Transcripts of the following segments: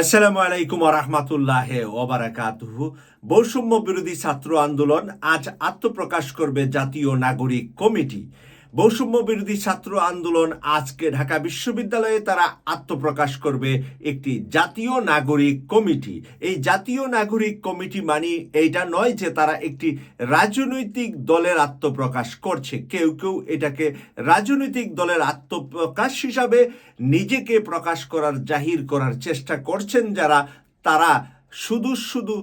আসসালামু আলাইকুম রহমতুল্লাহ ওবারাকাতহু বৈষম্য বিরোধী ছাত্র আন্দোলন আজ আত্মপ্রকাশ করবে জাতীয় নাগরিক কমিটি। বৈষম্য বিরোধী ছাত্র আন্দোলন আজকে ঢাকা বিশ্ববিদ্যালয়ে তারা আত্মপ্রকাশ করবে একটি জাতীয় নাগরিক কমিটি। এই জাতীয় নাগরিক কমিটি মানে এইটা নয় যে তারা একটি রাজনৈতিক দলের আত্মপ্রকাশ করছে। কেউ কেউ এটাকে রাজনৈতিক দলের আত্মপ্রকাশ হিসাবে নিজেকে প্রকাশ করার, জাহির করার চেষ্টা করছেন যারা তারা শুধু শুধু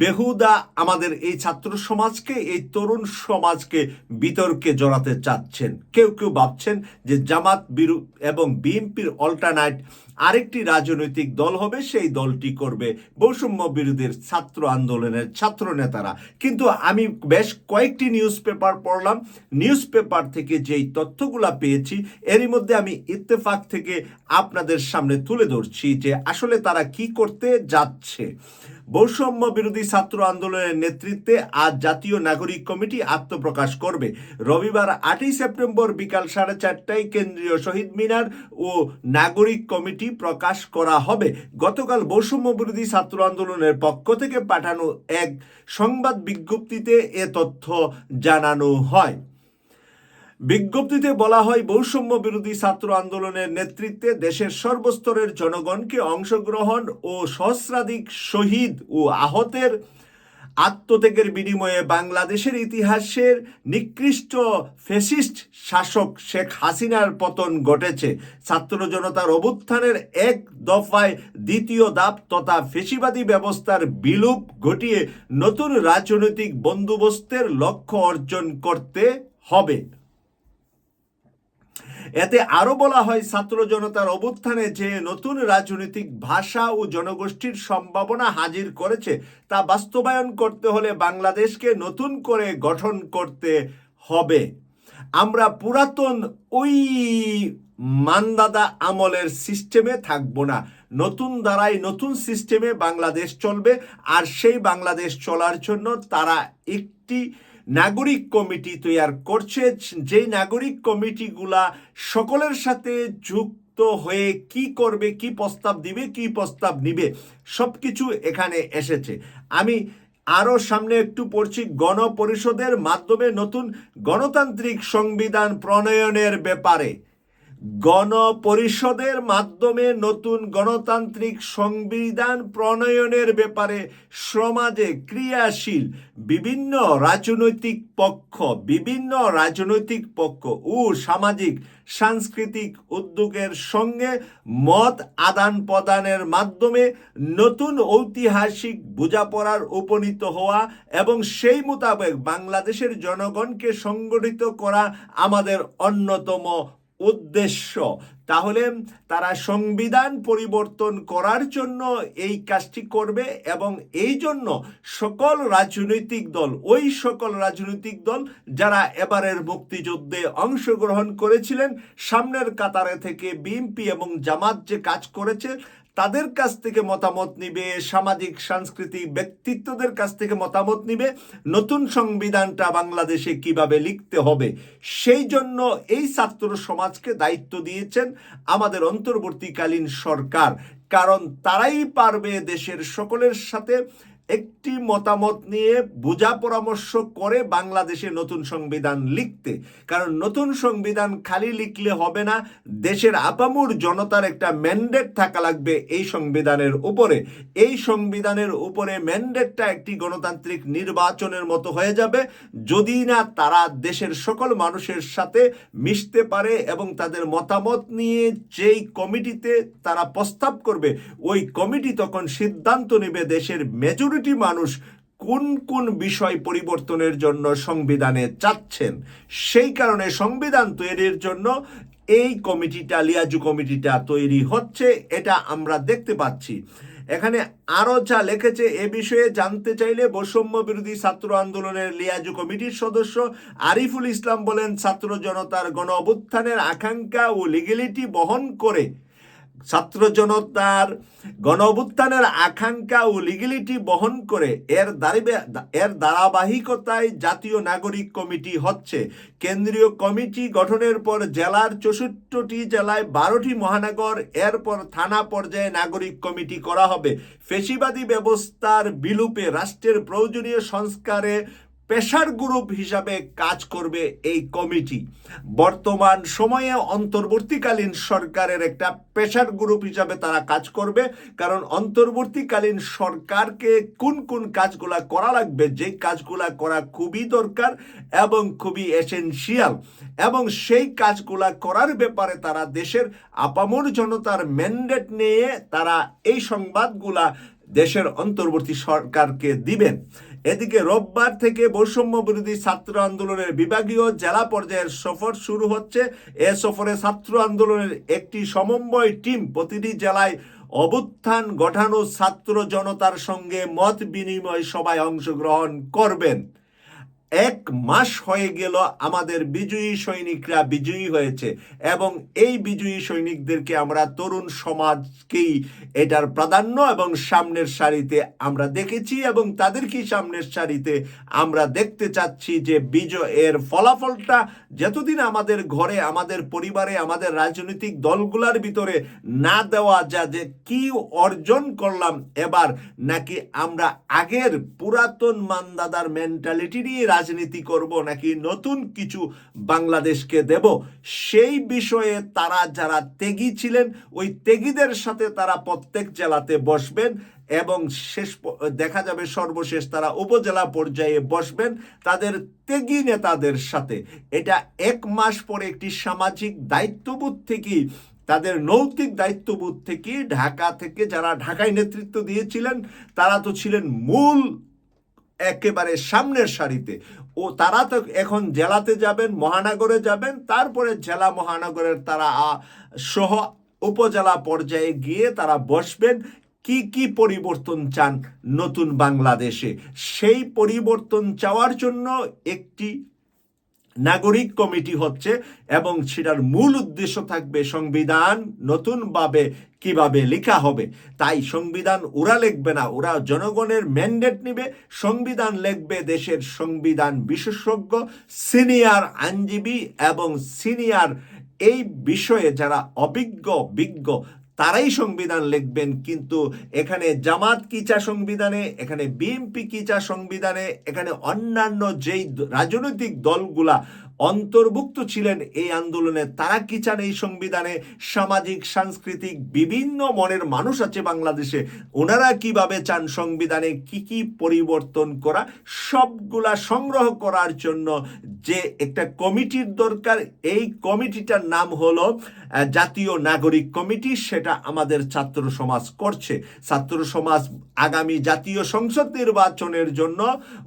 বেহুদা আমাদের এই ছাত্র সমাজকে, এই তরুণ সমাজকে বিতর্কে জড়াতে চাচ্ছেন। কেউ কেউ ভাবছেন যে জামাত বিরু এবং বিএনপির অল্টারনাইট আরেকটি রাজনৈতিক দল হবে, সেই দলটি করবে বৈষম্য বিরোধীর ছাত্র আন্দোলনের ছাত্র নেতারা। কিন্তু আমি বেশ কয়েকটি নিউজ পেপার পড়লাম। নিউজ পেপার থেকে যেই তথ্যগুলা পেয়েছি, এরই মধ্যে আমি ইত্তেফাক থেকে আপনাদের সামনে তুলে ধরছি যে আসলে তারা কি করতে যাচ্ছে। বৈষম্য বিরোধী ছাত্র আন্দোলনের নেতৃত্বে আজ জাতীয় নাগরিক কমিটি আত্মপ্রকাশ করবে। রবিবার আটই সেপ্টেম্বর বিকাল সাড়ে চারটায় কেন্দ্রীয় শহীদ মিনার ও নাগরিক কমিটি প্রকাশ করা হবে। গতকাল বৈষম্য বিরোধী ছাত্র আন্দোলনের পক্ষ থেকে পাঠানো এক সংবাদ বিজ্ঞপ্তিতে এ তথ্য জানানো হয়। বিজ্ঞপ্তিতে বলা হয়, বৈষম্য বিরোধী ছাত্র আন্দোলনের নেতৃত্বে দেশের সর্বস্তরের জনগণকে অংশগ্রহণ ও সহস্রাধিক শহীদ ও আহতের আত্মত্যাগের বিনিময়ে বাংলাদেশের ইতিহাসের নিকৃষ্ট ফেসিস্ট শাসক শেখ হাসিনার পতন ঘটেছে। ছাত্র জনতার অভ্যুত্থানের এক দফায় দ্বিতীয় দাপ তথা ফেসিবাদী ব্যবস্থার বিলুপ ঘটিয়ে নতুন রাজনৈতিক বন্দোবস্তের লক্ষ্য অর্জন করতে হবে। এতে আরও বলা হয়, ছাত্র জনতার অভ্যুত্থানে যে নতুন রাজনৈতিক ভাষা ও জনগোষ্ঠীর সম্ভাবনা হাজির করেছে, তা বাস্তবায়ন করতে হলে বাংলাদেশকে নতুন করে গঠন করতে হবে। আমরা পুরাতন ওই মানদাদা আমলের সিস্টেমে থাকব না। নতুন দ্বারাই নতুন সিস্টেমে বাংলাদেশ চলবে, আর সেই বাংলাদেশ চলার জন্য তারা একটি নাগরিক কমিটি তৈয়ার করছে। যেই নাগরিক কমিটিগুলা সকলের সাথে যুক্ত হয়ে কি করবে, কি প্রস্তাব দিবে, কি প্রস্তাব নিবে সব কিছু এখানে এসেছে। আমি আরও সামনে একটু পড়ছি, গণপরিষদের মাধ্যমে নতুন গণতান্ত্রিক সংবিধান প্রণয়নের ব্যাপারে। গণপরিষদের মাধ্যমে নতুন গণতান্ত্রিক সংবিধান প্রণয়নের ব্যাপারে সমাজে ক্রিয়াশীল বিভিন্ন রাজনৈতিক পক্ষ, বিভিন্ন রাজনৈতিক পক্ষ ও সামাজিক, সাংস্কৃতিক উদ্যোগের সঙ্গে মত আদান প্রদানের মাধ্যমে নতুন ঐতিহাসিক বোঝাপড়ার উপনীত হওয়া এবং সেই মোতাবেক বাংলাদেশের জনগণকে সংগঠিত করা আমাদের অন্যতম উদ্দেশ্য। তাহলে তারা সংবিধান পরিবর্তন করার জন্য এই কাজটি করবে এবং এই জন্য সকল রাজনৈতিক দল, ওই সকল রাজনৈতিক দল যারা এবারের মুক্তিযুদ্ধে অংশগ্রহণ করেছিলেন, সামনের কাতারে থেকে বিএনপি এবং জামাত যে কাজ করেছে তাদের কাছ থেকে মতামত নিবে, সামাজিক, সাংস্কৃতিক ব্যক্তিত্বদের কাছ থেকে মতামত নিবে, নতুন সংবিধানটা বাংলাদেশে কীভাবে লিখতে হবে, সেই জন্য এই ছাত্র সমাজকে দায়িত্ব দিয়েছেন আমাদের অন্তর্বর্তীকালীন সরকার। কারণ তারাই পারবে দেশের সকলের সাথে একটি মতামত নিয়ে বোঝা পরামর্শ করে বাংলাদেশে নতুন সংবিধান লিখতে। কারণ নতুন সংবিধান খালি লিখলে হবে না, দেশের আপামুর জনতার একটা ম্যান্ডেট থাকা লাগবে এই সংবিধানের উপরে। এই সংবিধানের উপরে ম্যান্ডেটটা একটি গণতান্ত্রিক নির্বাচনের মতো হয়ে যাবে, যদি না তারা দেশের সকল মানুষের সাথে মিশতে পারে এবং তাদের মতামত নিয়ে যেই কমিটিতে তারা প্রস্তাব করবে, ওই কমিটি তখন সিদ্ধান্ত নেবে দেশের মেজরিটি মানুষ কোন কোন বিষয় পরিবর্তনের জন্য সংবিধানে চাচ্ছেন? সেই কারণে সংবিধান তৈরির জন্য এই কমিটিটা, লিয়াজু কমিটিটা তৈরি হচ্ছে, এটা আমরা দেখতে পাচ্ছি। এখানে আরও যা লিখেছে এ বিষয়ে জানতে চাইলে বৈষম্য বিরোধী ছাত্র আন্দোলনের লিয়াজু কমিটির সদস্য আরিফুল ইসলাম বলেন, ছাত্র জনতার গণ অভ্যুত্থানের আকাঙ্ক্ষা ও লিগেলিটি বহন করে ছাত্র জনতার গণ আকাঙ্ক্ষা ও লিগিলিটি বহন করে এর এর ধারাবাহিকতায় জাতীয় নাগরিক কমিটি হচ্ছে। কেন্দ্রীয় কমিটি গঠনের পর জেলার চৌষট্টিটি জেলায় বারোটি মহানগর, এরপর থানা পর্যায়ে নাগরিক কমিটি করা হবে। ফেসিবাদী ব্যবস্থার বিলুপে রাষ্ট্রের প্রয়োজনীয় সংস্কারে পেশার গ্রুপ হিসাবে কাজ করবে এই কমিটি বর্তমান সময়ে অন্তর্বর্তীকালীন সরকারের একটা পেশার গ্রুপ হিসাবে তারা কাজ করবে, কারণ অন্তর্বর্তীকালীন সরকারকে কোন কোন কাজগুলা করা লাগবে যে কাজগুলা করা খুবই দরকার এবং খুবই এসেনশিয়াল এবং সেই কাজগুলা করার ব্যাপারে তারা দেশের আপামর জনতার ম্যান্ডেট নিয়ে তারা এই সংবাদগুলা দেশের অন্তর্বর্তী সরকারকে দিবেন। এদিকে রোববার থেকে বৈষম্য বিরোধী ছাত্র আন্দোলনের বিভাগীয় জেলা পর্যায়ের সফর শুরু হচ্ছে। এ সফরে ছাত্র আন্দোলনের একটি সমন্বয় টিম প্রতিটি জেলায় অবুত্থান গঠানো ছাত্র জনতার সঙ্গে মত বিনিময় সভায় অংশগ্রহণ করবেন। এক মাস হয়ে গেল আমাদের বিজয়ী সৈনিকরা বিজয়ী হয়েছে এবং এই বিজয়ী সৈনিকদেরকে আমরা তরুণ সমাজকেই এটার প্রাধান্য এবং সামনের সারিতে আমরা দেখেছি এবং তাদেরকেই সামনের সারিতে আমরা দেখতে চাচ্ছি যে বিজয়ের ফলাফলটা যতদিন আমাদের ঘরে, আমাদের পরিবারে, আমাদের রাজনৈতিক দলগুলোর ভিতরে না দেওয়া যা যে কি অর্জন করলাম এবার, নাকি আমরা আগের পুরাতন মানদাদার মেন্টালিটি নিয়ে রাজনীতি করব নাকি নতুন কিছু বাংলাদেশকে দেব? সেই বিষয়ে তারা যারা তেগি ছিলেন, ওই তেগিদের সাথে তারা প্রত্যেক জেলাতে বসবেন এবং শেষ দেখা যাবে সর্বশেষ তারা উপজেলা পর্যায়ে বসবেন তাদের তেগি নেতাদের সাথে। এটা এক মাস পরে একটি সামাজিক দায়িত্ববোধ থেকেই, তাদের নৈতিক দায়িত্ববোধ থেকে ঢাকা থেকে যারা ঢাকায় নেতৃত্ব দিয়েছিলেন, তারা তো ছিলেন মূল একেবারে সামনের সারিতে। ও তারা তো এখন জেলাতে যাবেন, মহানগরে যাবেন, তারপরে জেলা মহানগরের তারা সহ উপজেলা পর্যায়ে গিয়ে তারা বসবেন। কি কি পরিবর্তন চান নতুন বাংলাদেশে? সেই পরিবর্তন চাওয়ার জন্য একটি নাগরিক কমিটি হচ্ছে এবং সেটার মূল উদ্দেশ্য থাকবে সংবিধান নতুনভাবে কীভাবে লেখা হবে। তাই সংবিধান ওরা লিখবে না, ওরা জনগণের ম্যান্ডেট নেবে। সংবিধান লিখবে দেশের সংবিধান বিশেষজ্ঞ সিনিয়র আইনজীবী এবং সিনিয়র এই বিষয়ে যারা অভিজ্ঞ, বিজ্ঞ তারাই সংবিধান লিখবেন, কিন্তু এখানে জামাত কিচা সংবিধানে, এখানে বিএনপি কিচা সংবিধানে, এখানে অন্যান্য যেই রাজনৈতিক দলগুলা অন্তর্ভুক্ত ছিলেন এই আন্দোলনে। তারা কি চান এই সংবিধানে? সামাজিক, সাংস্কৃতিক, বিভিন্ন মনের মানুষ আছে বাংলাদেশে। ওনারা কীভাবে চান সংবিধানে কি কি পরিবর্তন করা? সবগুলা সংগ্রহ করার জন্য যে একটা কমিটির দরকার, এই কমিটিটার নাম হলো জাতীয় নাগরিক কমিটি। সেটা আমাদের ছাত্র সমাজ করছে। ছাত্র সমাজ আগামী জাতীয় সংসদ নির্বাচনের জন্য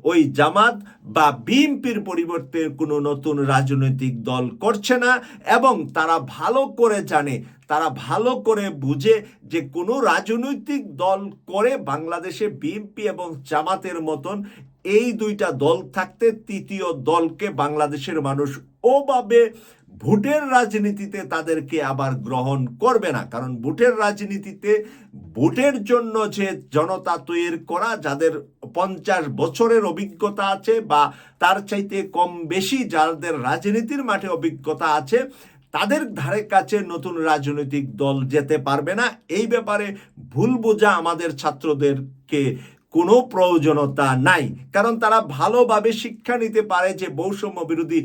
ওই জামাত বা বিএনপির পরিবর্তে কোনো নতুন রাজনৈতিক দল করছে না এবং তারা ভালো করে জানে, তারা ভালো করে বুঝে যে কোনো রাজনৈতিক দল করে বাংলাদেশে বিএনপি এবং জামাতের মতন এই দুইটা দল থাকতে তৃতীয় দলকে বাংলাদেশের মানুষ ওভাবে ভোটের রাজনীতিতে তাদেরকে আবার গ্রহণ করবে না। কারণ ভোটের রাজনীতিতে ভোটের জন্য যে জনতা তৈরি করা, যাদের পঞ্চাশ বছরের অভিজ্ঞতা আছে বা তার চাইতে কম বেশি যাদের রাজনীতির মাঠে অভিজ্ঞতা আছে, তাদের ধারে কাছে নতুন রাজনৈতিক দল যেতে পারবে না। এই ব্যাপারে ভুল বোঝা আমাদের ছাত্রদেরকে কোনো প্রয়োজনতা নাই। কারণ তারা ভালোভাবে শিক্ষা নিতে পারে যে বৈষম্য বিরোধী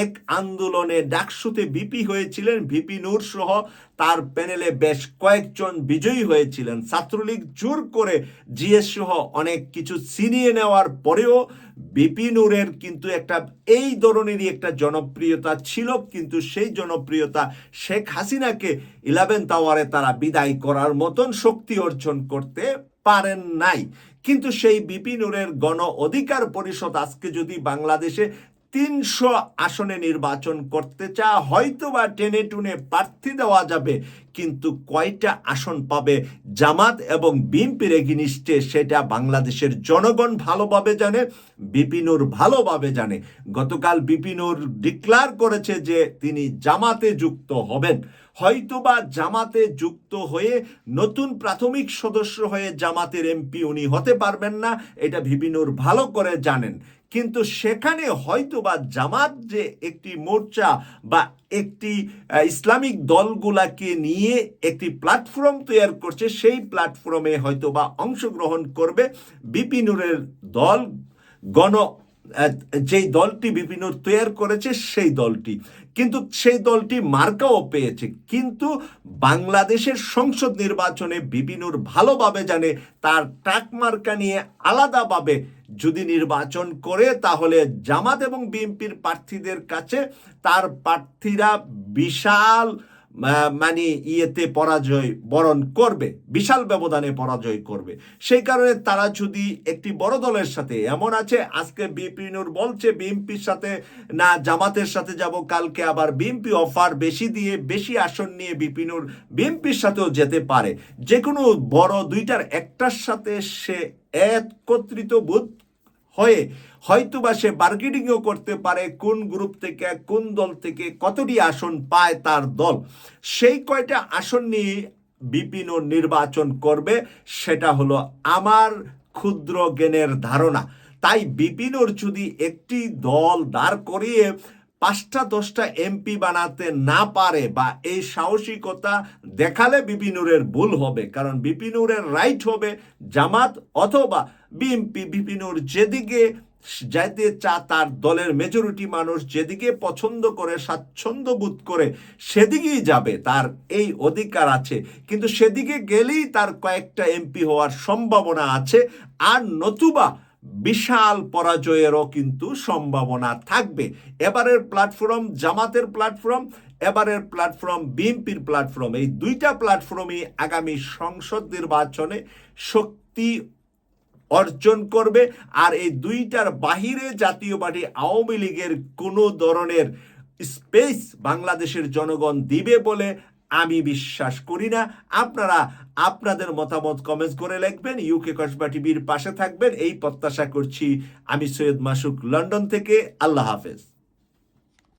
এক আন্দোলনে ডাকসুতে বিপি হয়েছিলেন। ভিপি নূর সহ তার প্যানেলে বেশ কয়েকজন বিজয়ী হয়েছিলেন। ছাত্রলীগ জোর করে জিএস সহ অনেক কিছু ছিনিয়ে নেওয়ার পরেও বিপি নূরের কিন্তু একটা এই ধরনেরই একটা জনপ্রিয়তা ছিল। কিন্তু সেই জনপ্রিয়তা শেখ হাসিনাকে ইলেভেন টাওয়ারে তারা বিদায় করার মতন শক্তি অর্জন করতে পারেন নাই। কিন্তু সেই বিপিনুরের গণ অধিকার পরিষদ আজকে যদি বাংলাদেশে তিনশো আসনে নির্বাচন করতে চা হয়তো বা টেনে টুনে প্রার্থী দেওয়া যাবে, কিন্তু কয়টা আসন পাবে জামাত এবং বিএনপির এগিনিস্টে সেটা বাংলাদেশের জনগণ ভালোভাবে জানে বিপিনুর ভালোভাবে জানে। গতকাল বিপিনুর ডিক্লার করেছে যে তিনি জামাতে যুক্ত হবেন। হয়তোবা জামাতে যুক্ত হয়ে নতুন প্রাথমিক সদস্য হয়ে জামাতের এমপি উনি হতে পারবেন না, এটা ভিবিনুর ভালো করে জানেন। কিন্তু সেখানে হয়তো বা জামাত যে একটি মোর্চা বা একটি ইসলামিক দলগুলাকে নিয়ে একটি প্ল্যাটফর্ম তৈরি করছে, সেই প্ল্যাটফর্মে হয়তো বা অংশগ্রহণ করবে বিপিনুরের দল। গণ যেই দলটি বিপিনুর তৈরি করেছে সেই দলটি। কিন্তু সেই দলটি মার্কাও পেয়েছে। কিন্তু বাংলাদেশের সংসদ নির্বাচনে বিবিনুর ভালোভাবে জানে, তার টাক মার্কা নিয়ে আলাদাভাবে যদি নির্বাচন করে, তাহলে জামাত এবং বিএনপির প্রার্থীদের কাছে তার প্রার্থীরা বিশাল মানে ইয়েতে পরাজয় বরণ করবে, বিশাল ব্যবধানে পরাজয় করবে। সেই কারণে তারা যদি একটি বড় দলের সাথে, এমন আছে, আজকে বিএনপি নূর বলছে, বিএনপির সাথে না, জামাতের সাথে যাব, কালকে আবার বিএনপি অফার বেশি দিয়ে, বেশি আসন নিয়ে বিপিনুর বিএনপির সাথেও যেতে পারে। যে কোনো বড় দুইটার, একটার সাথে সে একত্রিত বোধ হয়ে হয়তোবা সে বার্গেনিংও করতে পারে, কোন গ্রুপ থেকে, কোন দল থেকে, কতটি আসন পায় তার দল। সেই কয়টা আসন নিয়ে বিপিন নির্বাচন করবে, সেটা হলো আমার ক্ষুদ্র জ্ঞানের ধারণা। তাই বিপিনর যদি একটি দল দাঁড় করিয়ে পাঁচটা, দশটা এমপি বানাতে না পারে বা এই সাহসিকতা দেখালে বিপিনুরের ভুল হবে। কারণ বিপিনুরের রাইট হবে জামাত অথবা বিএমপি বিপিনুর যেদিকে যাইতে চা, তার দলের মেজরিটি মানুষ যেদিকে পছন্দ করে, স্বাচ্ছন্দ্য বোধ করে, সেদিকেই যাবে, তার এই অধিকার আছে। কিন্তু সেদিকে গেলেই তার কয়েকটা এমপি হওয়ার সম্ভাবনা আছে। আর নতুবা বিশাল পরাজয়েরও কিন্তু সম্ভাবনা থাকবে। এবারের প্ল্যাটফর্ম জামাতের প্ল্যাটফর্ম এবারের প্ল্যাটফর্ম বিএনপির প্ল্যাটফর্ম এই দুইটা প্ল্যাটফর্মই আগামী সংসদ নির্বাচনে শক্তি অর্জন করবে আর এই দুইটার বাহিরে জাতীয় পার্টি আওয়ামী লীগের কোনো ধরনের স্পেস বাংলাদেশের জনগণ দিবে বলে আমি বিশ্বাস করি না। আপনারা আপনাদের মতামত কমেন্ট করে লিখবেন। ইউকে কসবা টিভির পাশে থাকবেন। এই প্রত্যাশা করছি আমি সৈয়দ মাসুক, লন্ডন থেকে। আল্লাহ হাফেজ।